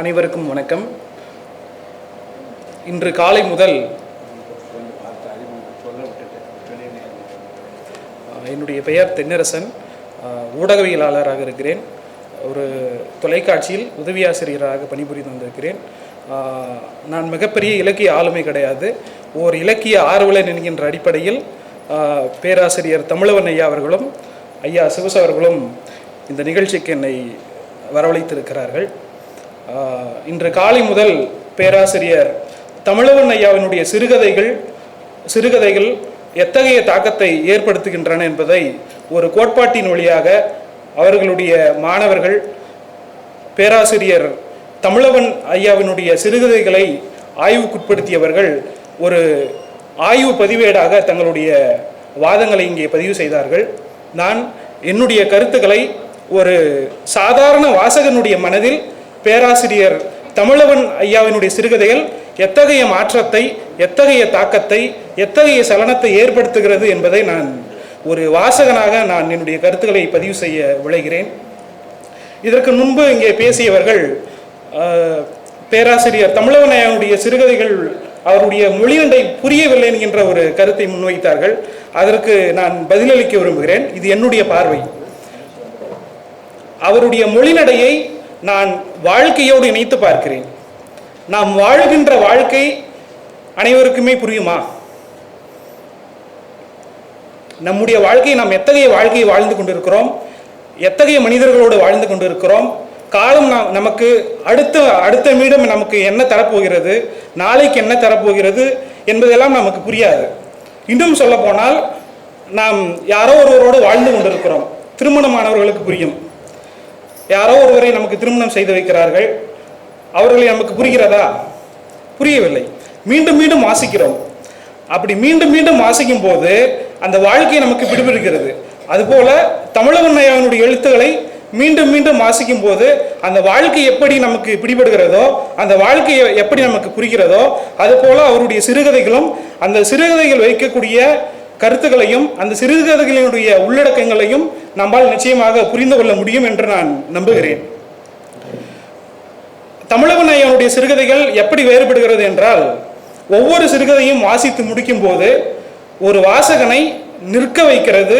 அனைவருக்கும் வணக்கம். இன்று காலை முதல் என்னுடைய பெயர் தென்னரசன். ஊடகவியலாளராக இருக்கிறேன். ஒரு தொலைக்காட்சியில் உதவி ஆசிரியராக பணிபுரிந்து வந்திருக்கிறேன். நான் மிகப்பெரிய இலக்கிய ஆளுமை கிடையாது. ஓர் இலக்கிய ஆர்வலன் என்கின்ற அடிப்படையில் பேராசிரியர் தமிழவன் ஐயா அவர்களும் ஐயா சிவஸ் அவர்களும் இந்த நிகழ்ச்சிக்கு என்னை வரவழைத்திருக்கிறார்கள். இன்று காலை முதல் பேராசிரியர் தமிழவன் ஐயாவினுடைய சிறுகதைகள் சிறுகதைகள் எத்தகைய தாக்கத்தை ஏற்படுத்துகின்றன என்பதை ஒரு கோட்பாட்டின் வழியாக அவர்களுடைய மாணவர்கள் பேராசிரியர் தமிழவன் ஐயாவினுடைய சிறுகதைகளை ஆய்வுக்குட்படுத்தியவர்கள் ஒரு ஆய்வு பதிவேடாக தங்களுடைய வாதங்களை இங்கே பதிவு செய்தார்கள். நான் என்னுடைய கருத்துக்களை ஒரு சாதாரண வாசகனுடைய மனதில் பேராசிரியர் தமிழவன் ஐயாவினுடைய சிறுகதைகள் எத்தகைய மாற்றத்தை எத்தகைய தாக்கத்தை எத்தகைய சலனத்தை ஏற்படுத்துகிறது என்பதை நான் ஒரு வாசகனாக நான் என்னுடைய கருத்துக்களை பதிவு செய்ய விளைகிறேன் இதற்கு முன்பு இங்கே பேசியவர்கள் பேராசிரியர் பேராசிரியர் தமிழவனையனுடைய சிறுகதைகள் அவருடைய மொழியண்டை புரியவில்லை என்கின்ற ஒரு கருத்தை முன்வைத்தார்கள். அதற்கு நான் பதிலளிக்க விரும்புகிறேன். இது என்னுடைய பார்வை. அவருடைய மொழிநடையை நான் வாழ்க்கையோடு இணைத்து பார்க்கிறேன். நாம் வாழ்கின்ற வாழ்க்கை அனைவருக்குமே புரியுமா? நம்முடைய வாழ்க்கை நாம் எத்தகைய வாழ்க்கையை வாழ்ந்து கொண்டிருக்கிறோம்? எத்தகைய மனிதர்களோடு வாழ்ந்து கொண்டிருக்கிறோம்? காலம் நாம் நமக்கு அடுத்த அடுத்த மீடம் நமக்கு என்ன தரப்போகிறது? நாளைக்கு என்ன தரப்போகிறது? என்பதெல்லாம் நமக்கு புரியாது. இன்னும் சொல்ல போனால் நாம் யாரோ ஒருவரோடு வாழ்ந்து கொண்டிருக்கிறோம். திருமணமானவர்களுக்கு புரியும். யாரோ ஒருவரை நமக்கு திருமணம் செய்து வைக்கிறார்கள். அவர்களை நமக்கு புரிகிறதா? புரியவில்லை. மீண்டும் மீண்டும் வாசிக்கிறோம். அப்படி மீண்டும் மீண்டும் வாசிக்கும் போது அந்த வாழ்க்கை நமக்கு பிடிபிடிக்கிறது அதுபோல தமிழவன்மையானுடைய எழுத்துக்களை மீண்டும் மீண்டும் வாசிக்கும் போது அந்த வாழ்க்கை எப்படி நமக்கு பிடிபடுகிறதோ அந்த வாழ்க்கையை எப்படி நமக்கு புரிகிறதோ அதுபோல அவருடைய சிறுகதைகளும் அந்த சிறுகதைகள் வைக்கக்கூடிய கருத்துக்களையும் அந்த சிறுகதைகளினுடைய உள்ளடக்கங்களையும் நம்மால் நிச்சயமாக புரிந்து கொள்ள முடியும் என்று நான் நம்புகிறேன். தமிழவன் ஐயனுடைய சிறுகதைகள் எப்படி வேறுபடுகிறது என்றால் ஒவ்வொரு சிறுகதையும் வாசித்து முடிக்கும் போது ஒரு வாசகனை நிற்க வைக்கிறது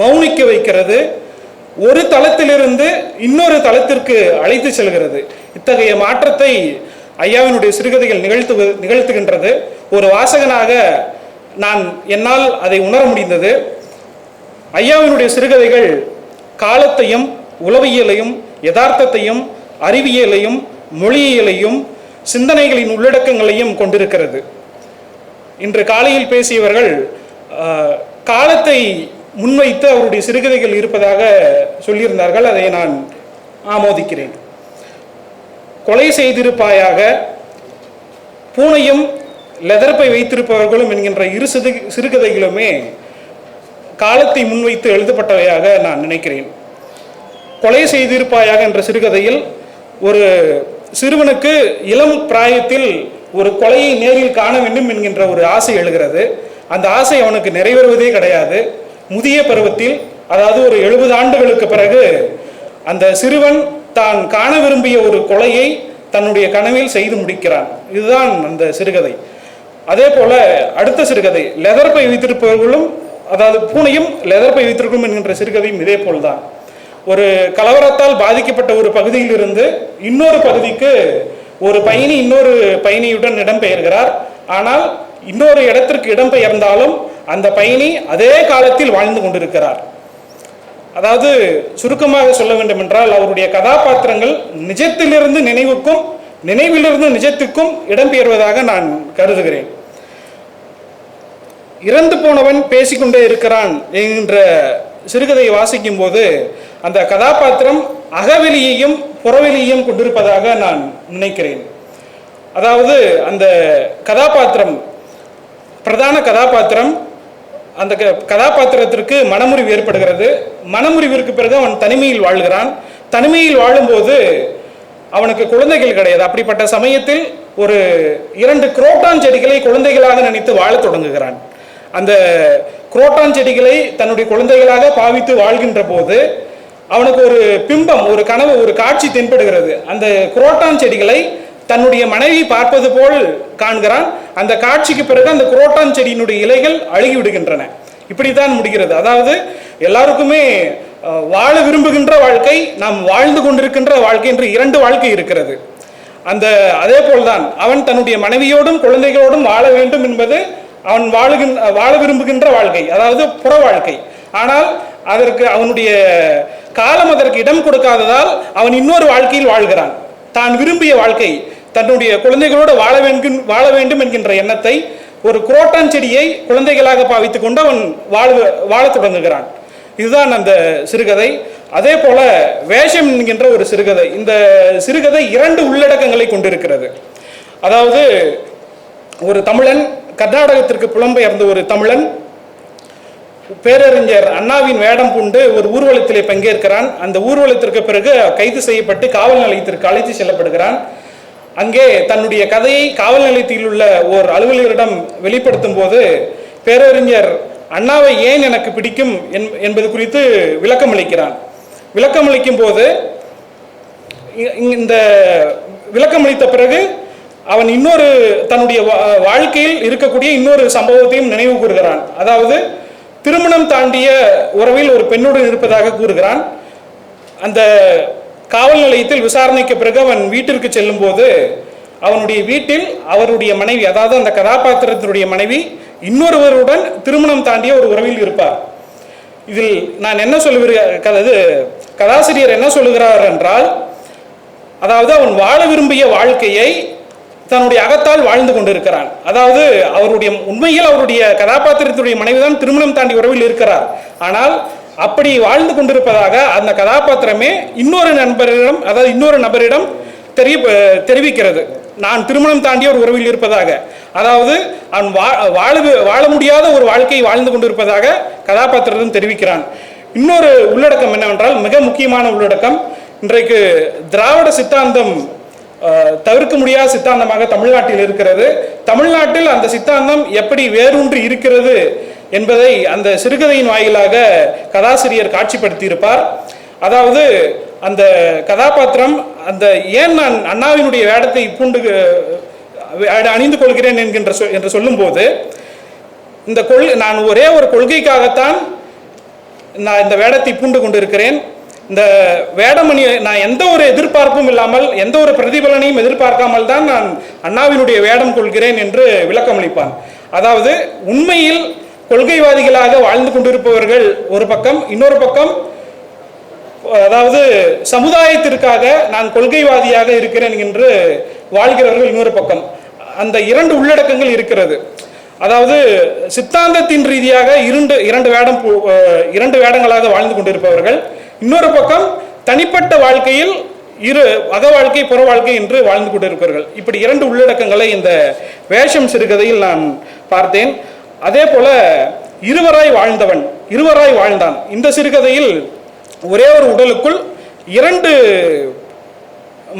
மௌனிக்க வைக்கிறது ஒரு தளத்திலிருந்து இன்னொரு தளத்திற்கு அழைத்து செல்கிறது. இத்தகைய மாற்றத்தை ஐயாவினுடைய சிறுகதைகள் நிகழ்த்து நிகழ்த்துகின்றது. ஒரு வாசகனாக நான் என்னால் அதை உணர முடிந்தது. ஐயாவினுடைய சிறுகதைகள் காலத்தையும் உளவியலையும் யதார்த்தத்தையும் அறிவியலையும் மொழியியலையும் சிந்தனைகளின் உள்ளடக்கங்களையும் கொண்டிருக்கிறது. இன்று காலையில் பேசியவர்கள் காலத்தை முன்வைத்து அவருடைய சிறுகதைகள் இருப்பதாக சொல்லியிருந்தார்கள். அதை நான் ஆமோதிக்கிறேன். கொலை செய்திருப்பாயாக பூனையும் லெதர்ப்பை வைத்திருப்பவர்களும் என்கின்ற இரு சிறு சிறுகதைகளுமே காலத்தை முன்வைத்து எழுதப்பட்டவையாக நான் நினைக்கிறேன். கொலை செய்திருப்பாயாக என்ற சிறுகதையில் ஒரு சிறுவனுக்கு இளம் பிராயத்தில் ஒரு கொலையை நேரில் காண வேண்டும் என்கின்ற ஒரு ஆசை எழுகிறது. அந்த ஆசை அவனுக்கு நிறைவேறுவதே கிடையாது. முதிய பருவத்தில் அதாவது ஒரு எழுபது ஆண்டுகளுக்கு பிறகு அந்த சிறுவன் தான் காண விரும்பிய ஒரு கொலையை தன்னுடைய கனவில் செய்து முடிக்கிறான். இதுதான் அந்த சிறுகதை. அதே போல அடுத்த சிறுகதை லெதர் பை வைத்திருப்பவர்களும் அதாவது பூனையும் லெதர்பை வைத்திருக்கும் என்கின்ற சிறுகதையும் இதே போல்தான். ஒரு கலவரத்தால் பாதிக்கப்பட்ட ஒரு பகுதியிலிருந்து இன்னொரு பகுதிக்கு ஒரு பயணி இன்னொரு பயணியுடன் இடம்பெயர்கிறார். ஆனால் இன்னொரு இடத்திற்கு இடம்பெயர்ந்தாலும் அந்த பயணி அதே காலத்தில் வாழ்ந்து கொண்டிருக்கிறார். அதாவது சுருக்கமாக சொல்ல வேண்டும் என்றால் அவருடைய கதாபாத்திரங்கள் நிஜத்திலிருந்து நினைவுக்கும் நினைவிலிருந்து நிஜத்துக்கும் இடம்பெயர்வதாக நான் கருதுகிறேன். இறந்து போனவன் பேசிக்கொண்டே இருக்கிறான் என்கின்ற சிறுகதையை வாசிக்கும் போது அந்த கதாபாத்திரம் அகவெளியையும் புறவெளியையும் கொண்டிருப்பதாக நான் நினைக்கிறேன். அதாவது அந்த கதாபாத்திரம் பிரதான கதாபாத்திரம் அந்த க- கதாபாத்திரத்திற்கு மனமுறிவு ஏற்படுகிறது. மனமுறிவிற்கு பிறகு அவன் தனிமையில் வாழ்கிறான். தனிமையில் வாழும்போது அவனுக்கு குழந்தைகள் கிடையாது. அப்படிப்பட்ட சமயத்தில் ஒரு இரண்டு குரோட்டான் செடிகளை குழந்தைகளாக நினைத்து வாழத் தொடங்குகிறான். அந்த குரோட்டான் செடிகளை தன்னுடைய குழந்தைகளாக பாவித்து வாழ்கின்ற போது அவனுக்கு ஒரு பிம்பம் ஒரு கனவு ஒரு காட்சி தென்படுகிறது. அந்த குரோட்டான் செடிகளை தன்னுடைய மனைவி பார்ப்பது போல் காண்கிறான். அந்த காட்சிக்கு பிறகு அந்த குரோட்டான் செடியினுடைய இலைகள் அழுகி விடுகின்றன இப்படித்தான் முடிகிறது. அதாவது எல்லாருக்குமே வாழ விரும்புகின்ற வாழ்க்கை நாம் வாழ்ந்து கொண்டிருக்கின்ற வாழ்க்கை என்று இரண்டு வாழ்க்கை இருக்கிறது. அந்த அதே போல்தான் அவன் தன்னுடைய மனைவியோடும் குழந்தைகளோடும் வாழ வேண்டும் என்பது அவன் வாழுகின்ற வாழ விரும்புகின்ற வாழ்க்கை அதாவது புற வாழ்க்கை. ஆனால் அதற்கு அவனுடைய காலம் அதற்கு இடம் கொடுக்காததால் அவன் இன்னொரு வாழ்க்கையில் வாழ்கிறான். தான் விரும்பிய வாழ்க்கை தன்னுடைய குழந்தைகளோடு வாழ வேண்டும் வாழ வேண்டும் என்கின்ற எண்ணத்தை ஒரு குரோட்டான் செடியை குழந்தைகளாக பாவித்துக் கொண்டு அவன் வாழ வாழத் தொடங்குகிறான். இதுதான் அந்த சிறுகதை. அதே போல வேஷம் என்கின்ற ஒரு சிறுகதை. இந்த சிறுகதை இரண்டு உள்ளடக்கங்களை கொண்டிருக்கிறது. அதாவது ஒரு தமிழன் கர்நாடகத்திற்கு புலம்பெயர்ந்த ஒரு தமிழன் பேரறிஞர் அண்ணாவின் வேடம் பூண்டு ஒரு ஊர்வலத்திலே பங்கேற்கிறான். அந்த ஊர்வலத்திற்கு பிறகு கைது செய்யப்பட்டு காவல் நிலையத்திற்கு அழைத்து செல்லப்படுகிறான். அங்கே தன்னுடைய கதையை காவல் நிலையத்தில் உள்ள ஓர் அலுவலரிடம் வெளிப்படுத்தும் போது பேரறிஞர் அண்ணாவை ஏன் எனக்கு பிடிக்கும் என்- என்பது குறித்து விளக்கம் அளிக்கிறான். விளக்கம் அளிக்கும் போது இ- இந்த விளக்கம் அளித்த பிறகு அவன் இன்னொரு தன்னுடைய வா- வாழ்க்கையில் இருக்கக்கூடிய இன்னொரு சம்பவத்தையும் நினைவு கூறுகிறான். அதாவது திருமணம் தாண்டிய உறவில் ஒரு பெண்ணுடன் இருப்பதாக கூறுகிறான். அந்த காவல் நிலையத்தில் விசாரணைக்கு பிறகு அவன் வீட்டிற்கு செல்லும்போது அவனுடைய வீட்டில் அவருடைய மனைவி அதாவது அந்த கதாபாத்திரத்தினுடைய மனைவி இன்னொருவருடன் திருமணம் தாண்டிய ஒரு உறவில் இருப்பார். இதில் நான் என்ன சொல்லுகிற இது கதாசிரியர் என்ன சொல்லுகிறார் என்றால் அதாவது அவன் வாழ விரும்பிய வாழ்க்கையை தன்னுடைய அகத்தால் வாழ்ந்து கொண்டிருக்கிறான். அதாவது அவருடைய உண்மையில் அவருடைய கதாபாத்திரத்துடைய மனைவிதான் திருமணம் தாண்டி உறவில் இருக்கிறார். ஆனால் அப்படி வாழ்ந்து கொண்டிருப்பதாக அந்த கதாபாத்திரமே இன்னொரு நண்பரிடம் அதாவது இன்னொரு நபரிடம் தெரிய தெரிவிக்கிறது. நான் திருமணம் தாண்டிய ஒரு உறவில் இருப்பதாக. அதாவது அவன் வா வாழ வாழ முடியாத ஒரு வாழ்க்கையை வாழ்ந்து கொண்டிருப்பதாக கதாபாத்திரத்தின் தெரிவிக்கிறான். இன்னொரு உள்ளடக்கம் என்னவென்றால் மிக முக்கியமான உள்ளடக்கம் இன்றைக்கு திராவிட சித்தாந்தம் தவிர்க்க முடியாத சித்தாந்தமாக தமிழ்நாட்டில் இருக்கிறது. தமிழ்நாட்டில் அந்த சித்தாந்தம் எப்படி வேரூன்றி இருக்கிறது என்பதை அந்த சிறுகதையின் வாயிலாக கதாசிரியர் காட்சிப்படுத்தியிருப்பார். அதாவது அந்த கதாபாத்திரம் அந்த ஏன் நான் அண்ணாவினுடைய வேடத்தை பூண்டு அணிந்து கொள்கிறேன் என்கின்ற சொ- என்று சொல்லும்போது இந்த கொள் நான் ஒரே ஒரு கொள்கைக்காகத்தான் நான் இந்த வேடத்தை பூண்டு கொண்டிருக்கிறேன். இந்த வேடமணி நான் எந்த ஒரு எதிர்பார்ப்பும் இல்லாமல் எந்த ஒரு பிரதிபலனையும் எதிர்பார்க்காமல் தான் நான் அண்ணாவினுடைய வேடம் கொள்கிறேன் என்று விளக்கமளிப்பான். அதாவது உண்மையில் கொள்கைவாதிகளாக வாழ்ந்து கொண்டிருப்பவர்கள் ஒரு பக்கம் இன்னொரு பக்கம் அதாவது சமுதாயத்திற்காக நான் கொள்கைவாதியாக இருக்கிறேன் என்று வாழ்கிறவர்கள் இன்னொரு பக்கம். அந்த இரண்டு உள்ளடக்கங்கள் இருக்கிறது. அதாவது சித்தாந்தத்தின் ரீதியாக இரண்டு இரண்டு வேடம் பு- இரண்டு வேடங்களாக வாழ்ந்து கொண்டிருப்பவர்கள் இன்னொரு பக்கம் தனிப்பட்ட வாழ்க்கையில் இரு அக வாழ்க்கை புற வாழ்க்கை என்று வாழ்ந்து கொண்டிருப்பார்கள் இப்படி இரண்டு உள்ளடக்கங்களை இந்த வேஷம் சிறுகதையில் நான் பார்த்தேன். அதே போல இருவராய் வாழ்ந்தவன் இருவராய் வாழ்ந்தான். இந்த சிறுகதையில் ஒரே ஒரு உடலுக்குள் இரண்டு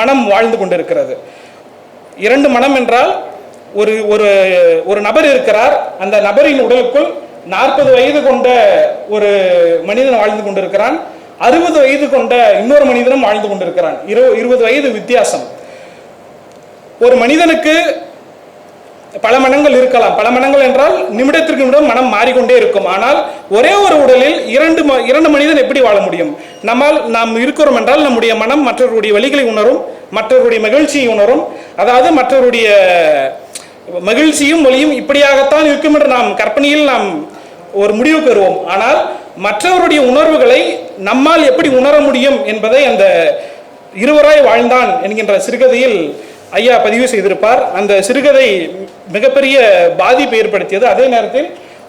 மனம் வாழ்ந்து கொண்டிருக்கிறது. இரண்டு மனம் என்றால் ஒரு ஒரு ஒரு நபர் இருக்கிறார். அந்த நபரின் உடலுக்குள் நாற்பது வயது கொண்ட ஒரு மனிதன் வாழ்ந்து கொண்டிருக்கிறான். அறுபது வயது கொண்ட இன்னொரு மனிதனும் வாழ்ந்து கொண்டிருக்கிறான். இரு இருபது வயது வித்தியாசம். ஒரு மனிதனுக்கு பல மனங்கள் இருக்கலாம். பல மனங்கள் என்றால் நிமிடத்திற்கு நிமிடம் மனம் மாறிக்கொண்டே இருக்கும். ஆனால் ஒரே ஒரு உடலில் இரண்டு ம- இரண்டு மனிதன் எப்படி வாழ முடியும்? நம்மால் நாம் இருக்கிறோம் என்றால் நம்முடைய மனம் மற்றவருடைய வழிகளை உணரும் மற்றவருடைய மகிழ்ச்சியை உணரும். அதாவது மற்றவருடைய மகிழ்ச்சியும் மொழியும் இப்படியாகத்தான் இருக்கும் என்று நாம் கற்பனையில் நாம் ஒரு முடிவு பெறுவோம் ஆனால் மற்றவருடைய உணர்வுகளை நம்மால் எப்படி உணர முடியும் என்பதை அந்த இருவராய் வாழ்ந்தான் என்கின்ற சிறுகதையில் ஐயா பதிவு செய்திருப்பார். அந்த சிறுகதை மிகப்பெரிய பாதிப்பை ஏற்படுத்தியது. அதே நேரத்தில்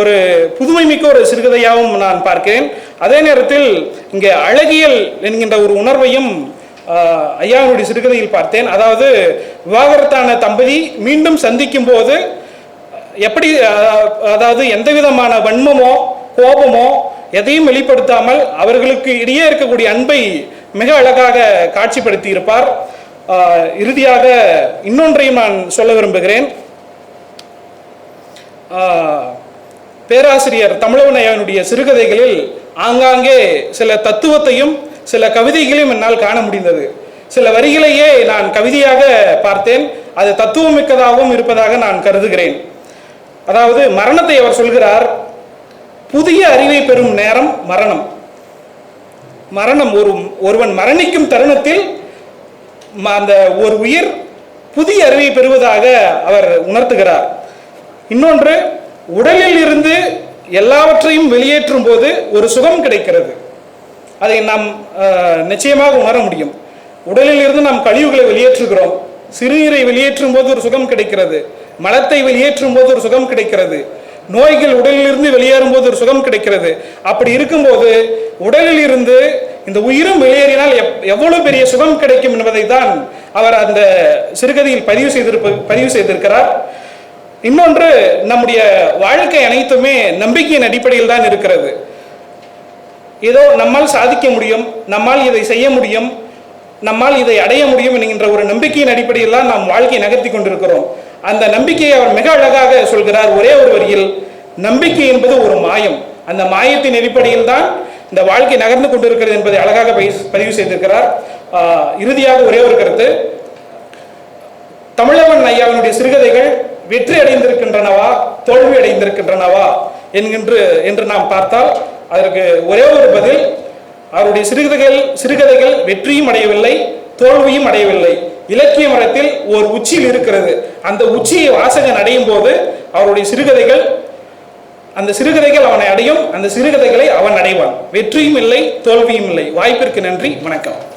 ஒரு புதுமைமிக்க ஒரு சிறுகதையாகவும் நான் பார்க்கிறேன். அதே நேரத்தில் இங்கே அழகியல் என்கின்ற ஒரு உணர்வையும் ஐயாவுடைய சிறுகதையில் பார்த்தேன். அதாவது விவாகரத்தான தம்பதி மீண்டும் சந்திக்கும் போது எப்படி அதாவது எந்த விதமான வன்மமோ கோபமோ எதையும் வெளிப்படுத்தாமல் அவர்களுக்கு இடையே இருக்கக்கூடிய அன்பை மிக அழகாக காட்சிப்படுத்தி இருப்பார் இறுதியாக இன்னொன்றையும் நான் சொல்ல விரும்புகிறேன். பேராசிரியர் தமிழவனையனுடைய சிறுகதைகளில் ஆங்காங்கே சில தத்துவத்தையும் சில கவிதைகளையும் என்னால் காண முடிந்தது. சில வரிகளையே நான் கவிதையாக பார்த்தேன். அது தத்துவமிக்கதாகவும் இருப்பதாக நான் கருதுகிறேன். அதாவது மரணத்தை அவர் சொல்கிறார் புதிய அறிவை பெறும் நேரம் மரணம். மரணம் ஒரு ஒருவன் மரணிக்கும் தருணத்தில் ம- அந்த ஒரு உயிர் புதிய அறிவை பெறுவதாக அவர் உணர்த்துகிறார். இன்னொன்று உடலில் இருந்து எல்லாவற்றையும் வெளியேற்றும் போது ஒரு சுகம் கிடைக்கிறது. அதை நாம் நிச்சயமாக உணர முடியும். உடலில் இருந்து நாம் கழிவுகளை வெளியேற்றுகிறோம். சிறுநீரை வெளியேற்றும் போது ஒரு சுகம் கிடைக்கிறது. மலத்தை வெளியேற்றும் போது ஒரு சுகம் கிடைக்கிறது. நோய்கள் உடலில் இருந்து வெளியேறும் போது ஒரு சுகம் கிடைக்கிறது. அப்படி இருக்கும்போது உடலில் இருந்து இந்த உயிரும் வெளியேறினால் எப்- எவ்வளவு பெரிய சுகம் கிடைக்கும் என்பதை தான் அவர் அந்த சிறுகதையில் பதிவு செய்திருப்ப பதிவு செய்திருக்கிறார். இன்னொன்று நம்முடைய வாழ்க்கை அனைத்துமே நம்பிக்கையின் அடிப்படையில் தான் இருக்கிறது. ஏதோ நம்மால் சாதிக்க முடியும் நம்மால் இதை செய்ய முடியும் நம்மால் இதை அடைய முடியும் என்கின்ற ஒரு நம்பிக்கையின் அடிப்படையில் தான் நாம் வாழ்க்கையை நகர்த்தி கொண்டிருக்கிறோம். அந்த நம்பிக்கையை அவர் மிக அழகாக சொல்கிறார். ஒரே ஒரு வரியில் நம்பிக்கை என்பது ஒரு மாயம். அந்த மாயத்தின் அடிப்படையில் தான் இந்த வாழ்க்கை நகர்ந்து கொண்டிருக்கிறது என்பதை அழகாக பதி- பதிவு செய்திருக்கிறார். ஆஹ், இறுதியாக ஒரே ஒரு கருத்து. தமிழவன் ஐயாவினுடைய சிறுகதைகள் வெற்றி அடைந்திருக்கின்றனவா தோல்வி அடைந்திருக்கின்றனவா என்கின்ற என்று நாம் பார்த்தால் அதற்கு ஒரே ஒரு பதில் அவருடைய சிறுகதைகள் சிறுகதைகள் வெற்றியும் அடையவில்லை தோல்வியும் அடையவில்லை. இலக்கிய மரத்தில் ஒரு உச்சியில் இருக்கிறது. அந்த உச்சியை வாசகன் அடையும் போது அவருடைய சிறுகதைகள் அந்த சிறுகதைகள் அவனை அடையும் அந்த சிறுகதைகளை அவன் அடைவான். வெற்றியும் இல்லை தோல்வியும் இல்லை. வாய்ப்பிற்கு நன்றி வணக்கம்.